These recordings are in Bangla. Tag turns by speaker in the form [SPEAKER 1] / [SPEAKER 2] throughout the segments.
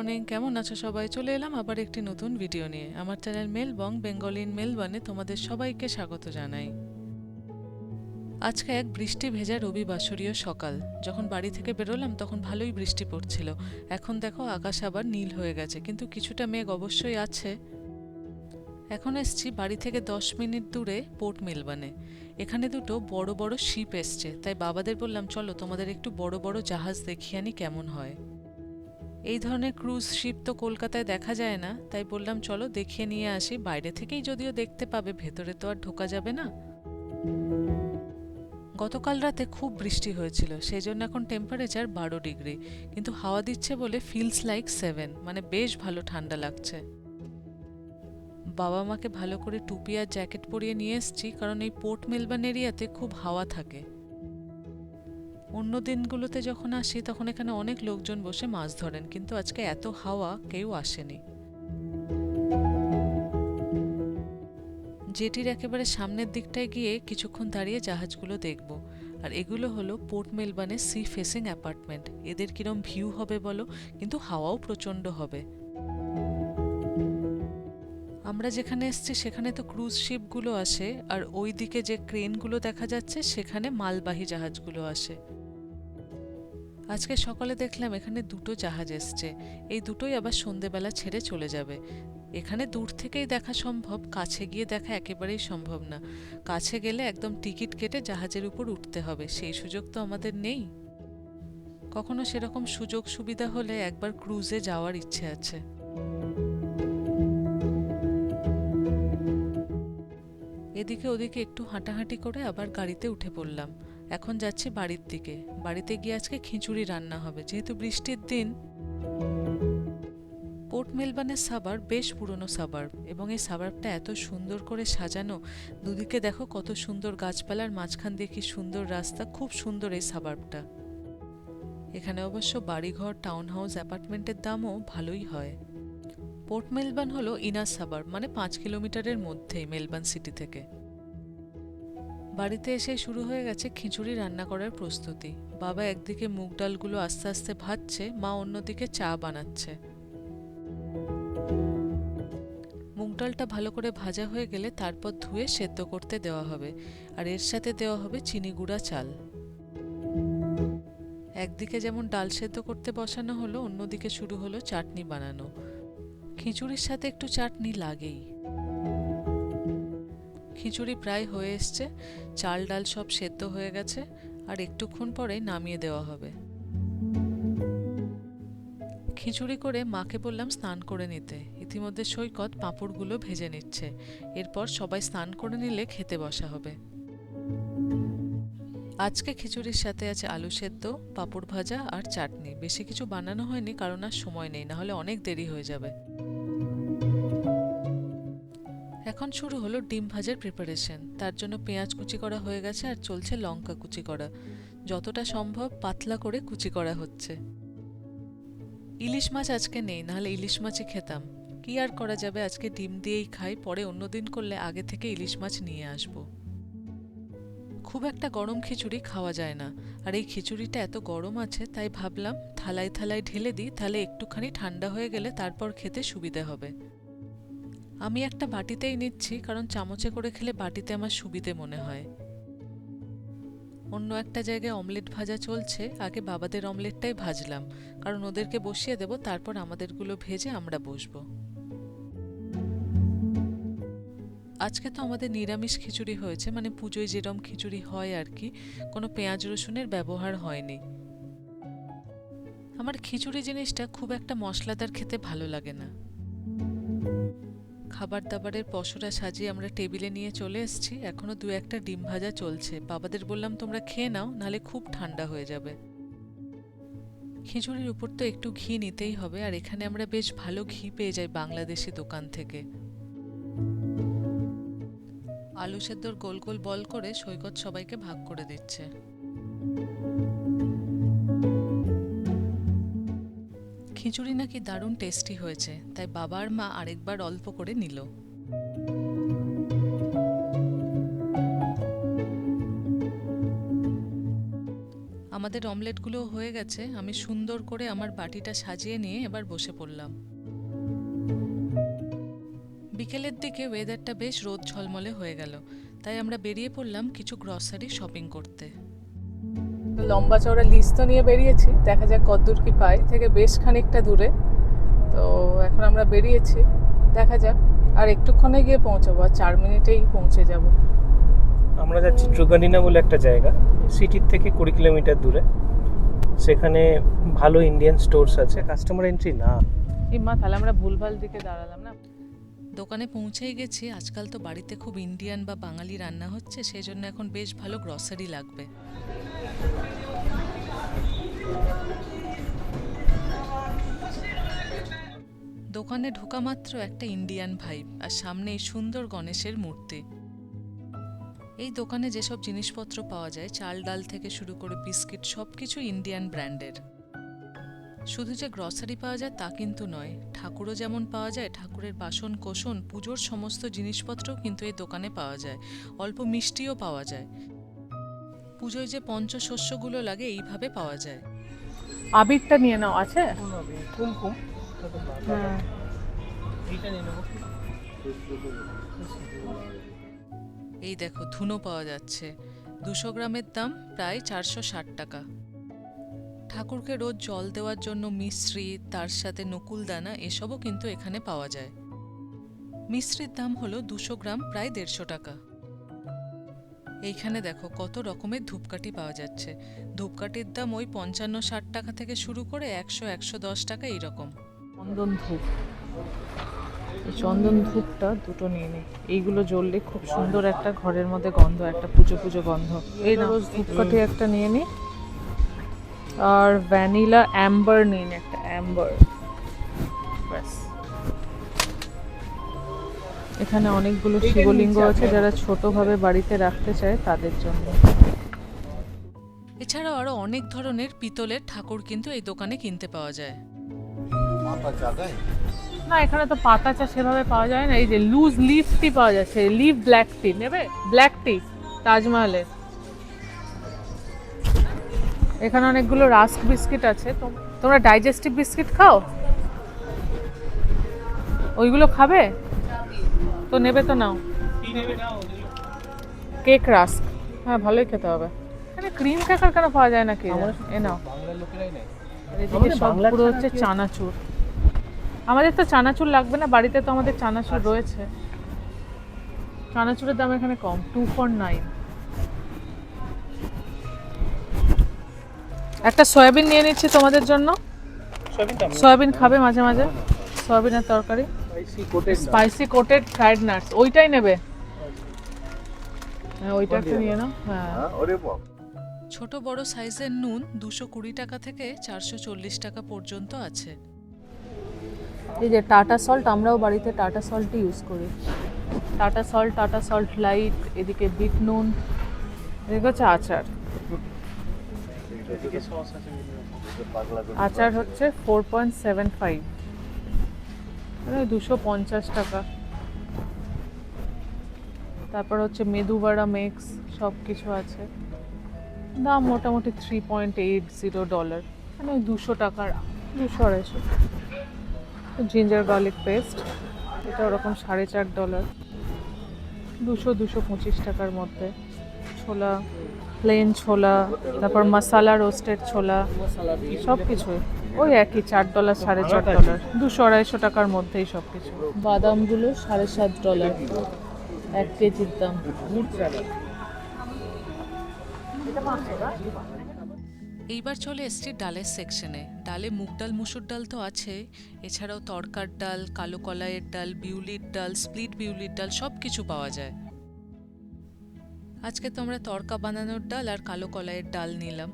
[SPEAKER 1] মর্নিং কেমন আছো সবাই? চলে এলাম আবার একটি নতুন ভিডিও নিয়ে। আমার চ্যানেল মেলবং বেঙ্গলি ইন মেলবানে তোমাদের সবাইকে স্বাগত জানাই। আজকে এক বৃষ্টি ভেজা রবিবাসরীয় সকাল। যখন বাড়ি থেকে বেরোলাম, তখন ভালোই বৃষ্টি পড়ছিল। এখন দেখো, আকাশ আবার নীল হয়ে গেছে, কিন্তু কিছুটা মেঘ অবশ্যই আছে। এখন এসছি বাড়ি থেকে দশ মিনিট দূরে পোর্ট মেলবানে এখানে দুটো বড় বড় শিপ এসছে, তাই বাবাদের বললাম, চলো তোমাদের একটু বড় বড় জাহাজ দেখিয়ে আনি কেমন হয়। এই ধরনের ক্রুজ শিপ তো কলকাতায় দেখা যায় না, তাই বললাম চলো দেখিয়ে নিয়ে আসি, বাইরে থেকেই যদিও দেখতে পাবে, ভেতরে তো আর ঢোকা যাবে না। গতকাল রাতে খুব বৃষ্টি হয়েছিল সেই জন্য এখন টেম্পারেচার বারো ডিগ্রি, কিন্তু হাওয়া দিচ্ছে বলে ফিলস লাইক সেভেন মানে বেশ ভালো ঠান্ডা লাগছে। বাবা মাকে ভালো করে টুপি আর জ্যাকেট পরিয়ে নিয়ে এসেছি, কারণ এই পোর্ট মেলবার্ন এরিয়াতে খুব হাওয়া থাকে। অন্য দিনগুলোতে যখন আসি, তখন এখানে অনেক লোকজন বসে মাছ ধরেন, কিন্তু আজকে এত হাওয়া কেউ আসেনি। জেটির একেবারে সামনের দিকটায় গিয়ে কিছুক্ষণ দাঁড়িয়ে জাহাজগুলো দেখব। আর এগুলো হলো পোর্ট মেলবার্নের সি ফেসিং অ্যাপার্টমেন্ট। এদের কিরম ভিউ হবে বলো, কিন্তু হাওয়াও প্রচণ্ড হবে। আমরা যেখানে এসছি, সেখানে তো ক্রুজ শিপগুলো আসে, আর ওই দিকে যে ক্রেনগুলো দেখা যাচ্ছে, সেখানে মালবাহী জাহাজগুলো আসে। আজকে সকালে দেখলাম এখানে দুটো জাহাজ এসছে। এই দুটোই আবার সন্ধেবেলা ছেড়ে চলে যাবে। এখানে দূর থেকেই দেখা সম্ভব, কাছে গিয়ে দেখা একেবারেই সম্ভব না। কাছে গেলে একদম টিকিট কেটে জাহাজের উপর উঠতে হবে, সেই সুযোগ তো আমাদের নেই। কখনো সেরকম সুযোগ সুবিধা হলে একবার ক্রুজে যাওয়ার ইচ্ছে আছে। এদিকে ওদিকে একটু হাঁটাহাঁটি করে আবার গাড়িতে উঠে পড়লাম। এখন যাচ্ছি বাড়ির দিকে। বাড়িতে গিয়ে আজকে খিচুড়ি রান্না হবে। যেহেতু বৃষ্টির দিন, পোর্ট মেলবানের সাবার বেশ পুরনো সাবার এবং এই সাবারটা এত সুন্দর করে সাজানো। দুদিকে দেখো কত সুন্দর গাছপালার মাঝখান দিয়ে কি সুন্দর রাস্তা। খুব সুন্দর এই সাবারটা। এখানে অবশ্য বাড়িঘর টাউন হাউস অ্যাপার্টমেন্টের দামও ভালোই হয়। পোর্ট মেলবার্ন হলো ইনার সাবার মানে পাঁচ কিলোমিটারের মধ্যেই মেলবার্ন সিটি থেকে। বাড়িতে এসে শুরু হয়ে গেছে খিচুড়ি রান্না করার প্রস্তুতি। বাবা একদিকে মুগ ডালগুলো আস্তে আস্তে ভাজছে, মা অন্যদিকে চা বানাচ্ছে। মুগ ডালটা ভালো করে ভাজা হয়ে গেলে তারপর ধুয়ে সেদ্ধ করতে দেওয়া হবে, আর এর সাথে দেওয়া হবে চিনি গুঁড়া চাল। একদিকে যেমন ডাল সেদ্ধ করতে বসানো হলো, অন্যদিকে শুরু হলো চাটনি বানানো। খিচুড়ির সাথে একটু চাটনি লাগেই। খিচুড়ি প্রায় হয়ে এসছে, চাল ডাল সব সেদ্ধ হয়ে গেছে, আর একটুক্ষণ পরে নামিয়ে দেওয়া হবে। খিচুড়ি করে মাকে বললাম স্নান করে নিতে। ইতিমধ্যে সৈকত পাঁপড়গুলো ভেজে নিচ্ছে। এরপর সবাই স্নান করে নিলে খেতে বসা হবে। আজকে খিচুড়ির সাথে আছে আলু সেদ্ধ, পাঁপড় ভাজা আর চাটনি। বেশি কিছু বানানো হয়নি, কারণ আর সময় নেই, নাহলে অনেক দেরি হয়ে যাবে। এখন শুরু হলো ডিম ভাজার প্রিপারেশন তার জন্য পেঁয়াজ কুচি করা হয়ে গেছে আর চলছে লঙ্কা কুচি করা। যতটা সম্ভব পাতলা করে কুচি করা হচ্ছে। ইলিশ মাছ আজকে নেই, নাহলে ইলিশ মাছই খেতাম। কি আর করা যাবে? আজকে ডিম দিয়েই খাই, পরে অন্যদিন করলে আগে থেকে ইলিশ মাছ নিয়ে আসব। খুব একটা গরম খিচুড়ি খাওয়া যায় না। আর এই খিচুড়িটা এত গরম আছে, তাই ভাবলাম থালায় থালায় ঢেলে দিই, তাহলে একটুখানি ঠান্ডা হয়ে গেলে তারপর খেতে সুবিধে হবে। আমি একটা বাটিতেই নিচ্ছি, কারণ চামচে করে খেলে বাটিতে আমার সুবিধে মনে হয়। অন্য একটা জায়গায় অমলেট ভাজা চলছে, আগে বাবাদের অমলেটটাই ভাজলাম, কারণ ওদেরকে বসিয়ে দেব, তারপর আমাদেরগুলো ভেজে আমরা বসবো। আজকে তো আমাদের নিরামিষ খিচুড়ি হয়েছে মানে পুজোয় যেরম খিচুড়ি হয় আর কি, কোনো পেঁয়াজ রসুনের ব্যবহার হয়নি। আমার খিচুড়ি জিনিসটা খুব একটা মশলাদার খেতে ভালো লাগে না। খাবার দাবারের পসরা সাজিয়ে আমরা টেবিলে নিয়ে চলে এসেছি। এখনও দু একটা ডিম ভাজা চলছে। বাবাদের বললাম, তোমরা খেয়ে নাও, নালে খুব ঠান্ডা হয়ে যাবে। খিচুড়ির উপর তো একটু ঘি নিতেই হবে, আর এখানে আমরা বেশ ভালো ঘি পেয়ে যাই বাংলাদেশি দোকান থেকে। আলু সেদ্ধর গোল গোল বল করে সৈকত সবাইকে ভাগ করে দিচ্ছে। খিচুড়ি নাকি দারুণ টেস্টি হয়েছে, তাই বাবার মা আরেকবার অল্প করে নিল। আমাদের অমলেটগুলো হয়ে গেছে, আমি সুন্দর করে আমার বাটিটা সাজিয়ে নিয়ে এবার বসে পড়লাম। বিকেলের দিকে ওয়েদারটা বেশ রোদ ঝলমলে হয়ে গেল, তাই আমরা বেরিয়ে পড়লাম কিছু গ্রসারি শপিং করতে। লম্বা চওড়া লিস্ট তো নিয়ে বেরিয়েছি দেখা যাক কতদূর কি পাই থেকে বেশ খানিকটা দূরে। তো এখন আমরা বেরিয়েছি দেখা যাক। আর একটুক্ষণে গিয়ে পৌঁছাবো আর চার মিনিটেই পৌঁছে যাব।
[SPEAKER 2] আমরা যাচ্ছি ট্রুগানিনা বলে একটা জায়গা সিটির থেকে কুড়ি কিলোমিটার দূরে। সেখানে ভালো ইন্ডিয়ান স্টোরস আছে কাস্টমার এন্ট্রি না।
[SPEAKER 1] ইম্মা তাহলে আমরা ভুলভাল দিকে দাঁড়ালাম না? দোকানে পৌঁছেই গেছি আজকাল তো বাড়িতে খুব ইন্ডিয়ান বা বাঙালি রান্না হচ্ছে সেই জন্য এখন বেশ ভালো গ্রসারি লাগবে। দোকানে ঢোকা মাত্র একটা ইন্ডিয়ান ভাইব আর সামনে সুন্দর গণেশের মূর্তি। এই দোকানে যেসব জিনিসপত্র পাওয়া যায়, চাল ডাল থেকে শুরু করে বিস্কিট সব কিছু ইন্ডিয়ান ব্র্যান্ডের শুধু যে গ্রসারি পাওয়া যায় তা কিন্তু নয়, ঠাকুরও যেমন পাওয়া যায়, ঠাকুরের বাসন কোসন পুজোর সমস্ত জিনিসপত্রও কিন্তু এই দোকানে পাওয়া যায়। অল্প মিষ্টিও পাওয়া যায়। পুজোয় যে পঞ্চশস্যগুলো লাগে এইভাবে পাওয়া যায়।
[SPEAKER 3] আবিরটা নিয়ে নাও আছে?
[SPEAKER 2] কুমকুম।
[SPEAKER 3] হ্যাঁ।
[SPEAKER 2] এইটা
[SPEAKER 1] এই দেখো ধুনো পাওয়া যাচ্ছে। দুশো গ্রামের দাম প্রায় চারশো ষাট টাকা। ঠাকুরকে রোজ জল দেওয়ার জন্য মিশ্রি তার সাথে নকুলদানা এসবও কিন্তু এখানে পাওয়া যায়। মিশ্রির দাম হলো দুশো গ্রাম প্রায় দেড়শো টাকা। এইখানে দেখো কত রকমের ধূপকাঠি পাওয়া যাচ্ছে। ধূপকাঠির দাম ওই পঞ্চান্ন ষাট টাকা থেকে শুরু করে একশো একশো দশ টাকা এইরকম।
[SPEAKER 3] চন্দন ধূপ। এই চন্দন ধূপটা দুটো নিয়ে নে। এইগুলো জ্বললে খুব সুন্দর একটা ঘরের মধ্যে গন্ধ একটা পুজো পুজো গন্ধ। এই রোজ ধূপকাঠি একটা নিয়ে নি। আর ভ্যানিলা অ্যাম্বার নিন একটা অ্যাম্বার। এখানে অনেকগুলো শিবলিঙ্গ আছে যারা ছোটভাবে বাড়িতে রাখতে চায় তাদের জন্য।
[SPEAKER 1] এছাড়াও আরও অনেক ধরনের পিতলের ঠাকুর কিন্তু এই দোকানে কিনতে পাওয়া যায়।
[SPEAKER 3] না এখানে তো পাতা চা সেভাবে পাওয়া যায় না। এই যে লুজ লিফ টি পাওয়া যাচ্ছে লিফ ব্ল্যাক টি নেবে? ব্ল্যাক টি তাজমহলের। এখানে অনেকগুলো রাস্ক বিস্কিট আছে। তোমরা ডাইজেস্টিভ বিস্কিট খাও? ওইগুলো খাবে? তো নেবে তো নাও। Cake rusk. হ্যাঁ ভালোই খেতে হবে। এখানে ক্রিম আর কেন পাওয়া যায় না কি? এ নাও। পুরো হচ্ছে চানাচুর। আমাদের তো চানাচুর লাগবে না বাড়িতে তো আমাদের চানাচুর রয়েছে। চানাচুরের দাম এখানে কম টু ফর নাইন একটা সয়াবিন নিয়ে নিচ্ছি তোমাদের জন্য। সয়াবিন খাবে মাঝে মাঝে। সয়াবিনের তরকারি।
[SPEAKER 2] Spicy coated
[SPEAKER 3] spicy coated fried nuts ওইটাই নেবে। হ্যাঁ ওইটা একটু নিয়ে নাও। হ্যাঁ।
[SPEAKER 1] ছোট বড় সাইজের নুন দুশো কুড়ি টাকা থেকে চারশো চল্লিশ টাকা পর্যন্ত আছে।
[SPEAKER 3] এই যে টাটা সল্ট আমরাও বাড়িতে টাটা সল্টই ইউজ করি। Tata salt Tata salt light এদিকে বিট নুন এদিকে হচ্ছে আচার।
[SPEAKER 2] এদিকে সস আছে।
[SPEAKER 3] আচার হচ্ছে ফোর পয়েন্ট সেভেন ফাইভ দুশো পঞ্চাশ টাকা। তারপর হচ্ছে মেদুবাড়া মিক্স সব কিছু আছে। দাম মোটামুটি three point eight zero dollar মানে ওই দুশো টাকার, দুশো আড়াইশো। জিঞ্জার গার্লিক পেস্ট এটা ওরকম সাড়ে চার ডলার দুশো দুশো পঁচিশ টাকার মধ্যে। ছোলা প্লেন ছোলা, তারপর মশালা রোস্টেড ছোলা সব কিছুই ওই একই চার ডলার সাড়ে চার ডলার দুশো আড়াইশো টাকার মধ্যেই সব কিছু বাদামগুলো সাড়ে সাত ডলার এক কেজির দাম।
[SPEAKER 1] এইবার চলে এসছি ডালের সেকশনে ডালে মুগ ডাল মুসুর ডাল তো আছে। এছাড়াও তরকার ডাল কালো কলাইয়ের ডাল বিউলির ডাল স্প্লিট বিউলির ডাল সব কিছু পাওয়া যায়। আজকে তো আমরা তরকা বানানোর ডাল আর কালো কলাইয়ের ডাল নিলাম।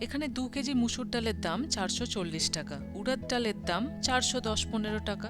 [SPEAKER 1] এখানে দু কেজি মুসুর ডালের দাম চারশো চল্লিশ টাকা উড়াদ ডালের দাম চারশো দশ পনেরো টাকা।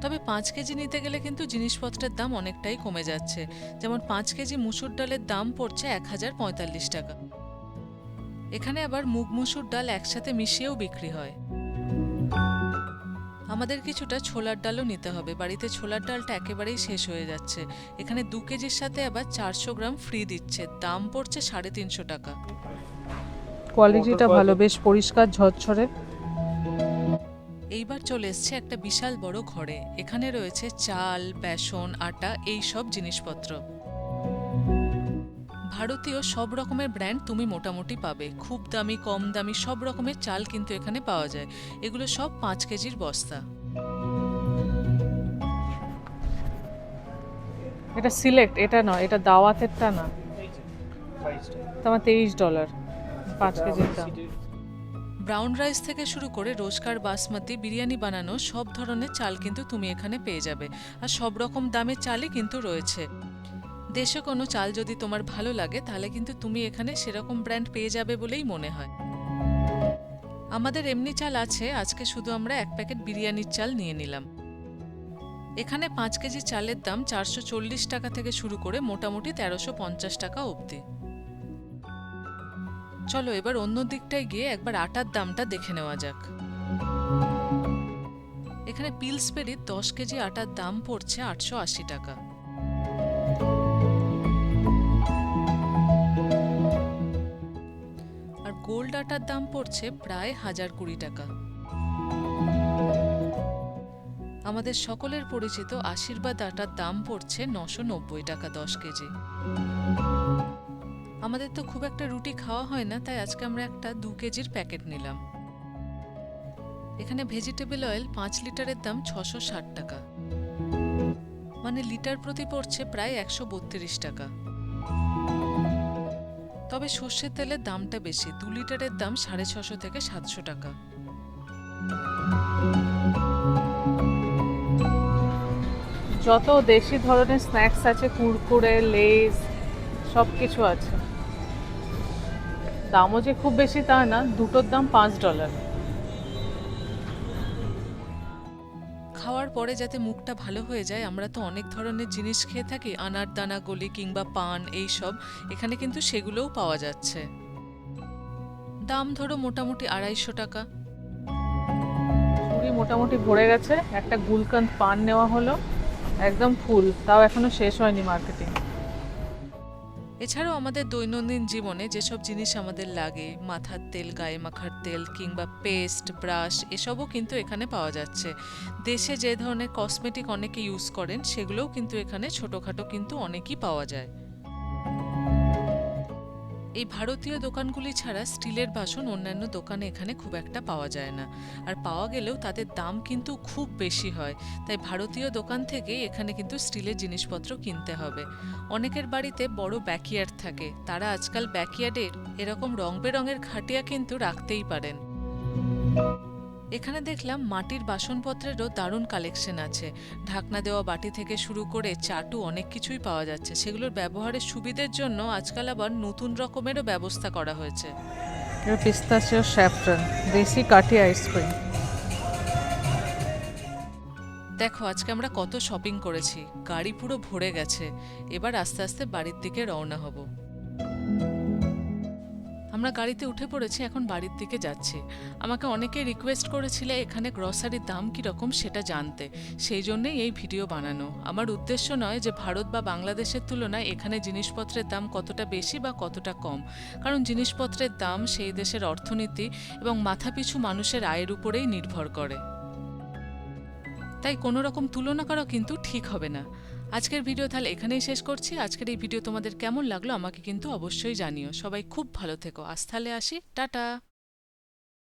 [SPEAKER 1] তবে পাঁচ কেজি নিতে গেলে কিন্তু জিনিসপত্রের দাম অনেকটাই কমে যাচ্ছে। যেমন পাঁচ কেজি মুসুর ডালের দাম পড়ছে এক হাজার পঁয়তাল্লিশ টাকা। এখানে আবার মুগ মুসুর ডাল একসাথে মিশিয়েও বিক্রি হয়। আমাদের কিছুটা ছোলার ডালও নিতে হবে। বাড়িতে ছোলার ডালটা একেবারেই শেষ হয়ে যাচ্ছে। এখানে দু কেজির সাথে আবার চারশো গ্রাম ফ্রি দিচ্ছে। দাম পড়ছে সাড়ে তিনশো টাকা।
[SPEAKER 3] কোয়ালিটিটা ভালো বেশ পরিষ্কার ঝরঝরে।
[SPEAKER 1] এইবার চলে এসছে একটা বিশাল বড় ঘরে। এখানে রয়েছে চাল বেসন আটা এই সব জিনিসপত্র। ভারতীয় সব রকমের ব্র্যান্ড তুমি মোটামুটি পাবে। খুব দামি কম দামি সব রকমের চাল কিন্তু এখানে পাওয়া যায়। এগুলো সব পাঁচ কেজির বস্তা।
[SPEAKER 3] এটা সিলেক্ট এটা নয় এটা দাওয়াতেরটা না। তোমার তেইশ ডলার। পাঁচ কেজির দাম।
[SPEAKER 1] ব্রাউন রাইস থেকে শুরু করে রোজকার বাসমতি বিরিয়ানি বানানো সব ধরনের চাল কিন্তু তুমি এখানে পেয়ে যাবে। আর সব রকম দামের চালই কিন্তু রয়েছে। দেশে কোনো চাল যদি তোমার ভালো লাগে তাহলে কিন্তু তুমি এখানে সেরকম ব্র্যান্ড পেয়ে যাবে বলেই মনে হয়। আমাদের এমনি চাল আছে আজকে শুধু আমরা এক প্যাকেট বিরিয়ানির চাল নিয়ে নিলাম। এখানে পাঁচ কেজি চালের দাম চারশো চল্লিশ টাকা থেকে শুরু করে মোটামুটি তেরোশো পঞ্চাশ টাকা অবধি। চলো এবার অন্য দিকটায় গিয়ে একবার আটার দামটা দেখে নেওয়া যাক। এখানে পিলসবেরির দশ কেজি আটার দাম পড়ছে আটশো আশি টাকা। আর গোল্ড আটার দাম পড়ছে প্রায় হাজার কুড়ি টাকা। আমাদের সকলের পরিচিত আশীর্বাদ আটার দাম পড়ছে নশো নব্বই টাকা দশ কেজি। আমাদের তো খুব একটা রুটি খাওয়া হয় না, তাই আজকে আমরা একটা দু কেজির প্যাকেট নিলাম। এখানে ভেজিটেবল অয়েল পাঁচ লিটারের দাম ছশো ষাট টাকা। মানে লিটার প্রতি পড়ছে প্রায় একশো বত্রিশ টাকা। তবে সর্ষের তেলের দামটা বেশি, দু লিটারের দাম সাড়ে ছশো থেকে সাতশো টাকা।
[SPEAKER 3] যত দেশি ধরনের স্ন্যাক্স আছে, কুরকুরে লেস সব কিছু আছে। দামও যে খুব বেশি তা না দুটোর দাম পাঁচ ডলার
[SPEAKER 1] খাওয়ার পরে যাতে মুখটা ভালো হয়ে যায় আমরা তো অনেক ধরনের জিনিস খেয়ে থাকি আনার দানা গলি কিংবা পান এই সব। এখানে কিন্তু সেগুলোও পাওয়া যাচ্ছে। দাম ধরো মোটামুটি আড়াইশো টাকা।
[SPEAKER 3] ঝুড়ি মোটামুটি ভরে গেছে একটা গুলকান্ত পান নেওয়া হলো একদম ফুল তাও এখনও শেষ হয়নি মার্কেটিং
[SPEAKER 1] এছাড়াও আমাদের দৈনন্দিন জীবনে যেসব জিনিস আমাদের লাগে, মাথার তেল, গায়ে মাখার তেল কিংবা পেস্ট, ব্রাশ, এসবও কিন্তু এখানে পাওয়া যাচ্ছে। দেশে যে ধরনের কসমেটিক অনেকে ইউজ করেন, সেগুলোও কিন্তু এখানে ছোটোখাটো কিন্তু অনেকই পাওয়া যায়। এই ভারতীয় দোকানগুলি ছাড়া স্টিলের বাসন অন্যান্য দোকানে এখানে খুব একটা পাওয়া যায় না। আর পাওয়া গেলেও তাদের দাম কিন্তু খুব বেশি হয়। তাই ভারতীয় দোকান থেকে এখানে কিন্তু স্টিলের জিনিসপত্র কিনতে হবে। অনেকের বাড়িতে বড় ব্যাকইয়ার্ড থাকে। তারা আজকাল ব্যাকইয়ার্ডের এরকম রং বেরঙের খাটিয়া কিন্তু রাখতেই পারেন। এখানে দেখলাম মাটির বাসনপত্রেরও দারুণ কালেকশন আছে। ঢাকনা দেওয়া বাটি থেকে শুরু করে চাটু অনেক কিছুই পাওয়া যাচ্ছে। সেগুলোর ব্যবহারের সুবিধের জন্য আজকাল আবার নতুন রকমেরও ব্যবস্থা করা হয়েছে।
[SPEAKER 3] পিস্তাচিও স্যাফরন দেশি কাঠি আইসক্রিম
[SPEAKER 1] দেখো আজকে আমরা কত শপিং করেছি। গাড়ি পুরো ভরে গেছে। এবার আস্তে আস্তে বাড়ির দিকে রওনা হব। আমরা গাড়িতে উঠে পড়েছি, এখন বাড়ির দিকে যাচ্ছি। আমাকে অনেকে রিকোয়েস্ট করেছিলে এখানে গ্রসারির দাম কীরকম সেটা জানতে। সেই জন্যই এই ভিডিও বানানো। আমার উদ্দেশ্য নয় যে ভারত বা বাংলাদেশের তুলনায় এখানে জিনিসপত্রের দাম কতটা বেশি বা কতটা কম। কারণ জিনিসপত্রের দাম সেই দেশের অর্থনীতি এবং মাথাপিছু মানুষের আয়ের উপরেই নির্ভর করে। তাই কোনো রকম তুলনা করা কিন্তু ঠিক হবে না। আজকের ভিডিও তাহলে এখানেই শেষ করছি। আজকের এই ভিডিও তোমাদের কেমন লাগল আমাকে কিন্তু অবশ্যই জানিও। সবাই খুব ভালো থেকো। আজ তাহলে আসি। টাটা।